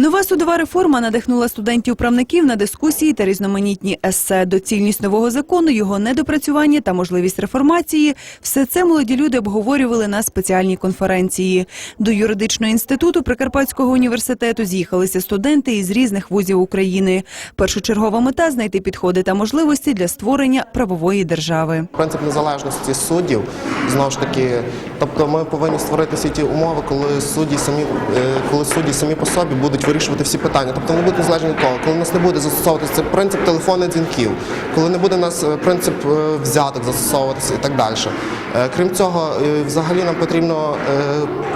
Нова судова реформа надихнула студентів-правників на дискусії та різноманітні есе. Доцільність нового закону, його недопрацювання та можливість реформації – все це молоді люди обговорювали на спеціальній конференції. До юридичного інституту Прикарпатського університету з'їхалися студенти із різних вузів України. Першочергова мета – знайти підходи та можливості для створення правової держави. Принцип незалежності суддів знову ж таки, тобто ми повинні створити всі ті умови, коли судді самі, е, коли судді самі по собі будуть вирішувати всі питання. Тобто вони будуть незалежні від того, коли нас не буде застосовуватися цей принцип телефонних дзвінків, коли не буде нас е, принцип е, взяток застосовуватися і так далі. Е, Крім цього, взагалі нам потрібно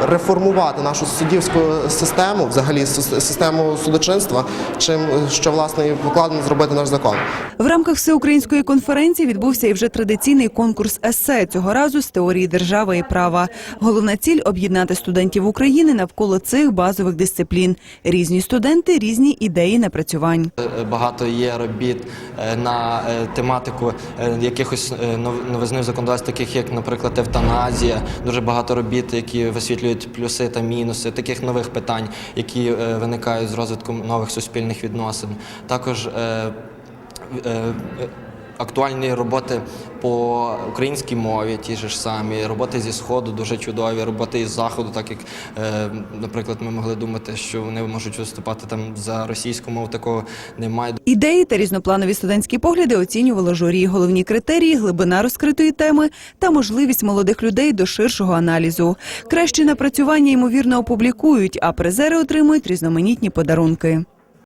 реформувати нашу суддівську систему, взагалі систему судочинства, чим що власне покладено зробити наш закон. В рамках всеукраїнської конференції відбувся і вже традиційний конкурс есе цього разу з теорії держави і права. Головна ціль об'єднати студентів України навколо цих базових дисциплін. Різні студенти, різні ідеї напрацювань. Е, Багато є робіт е, на е, тематику якихось нов- новизни в законодавстві, таких як, наприклад, евтаназія. Дуже багато робіт, які висвітлюють плюси та мінуси, таких нових питань, які виникають з розвитком нових суспільних відносин. Також Актуальні роботи по українській мові, ті ж самі, роботи зі сходу дуже чудові, роботи із заходу, так як, е, наприклад, ми могли думати, що вони можуть виступати там за російську мову, такого немає. Ідеї та різнопланові студентські погляди оцінювало журі. Головні критерії – глибина розкритої теми та можливість молодих людей до ширшого аналізу. Кращі напрацювання ймовірно опублікують, а призери отримують різноманітні подарунки.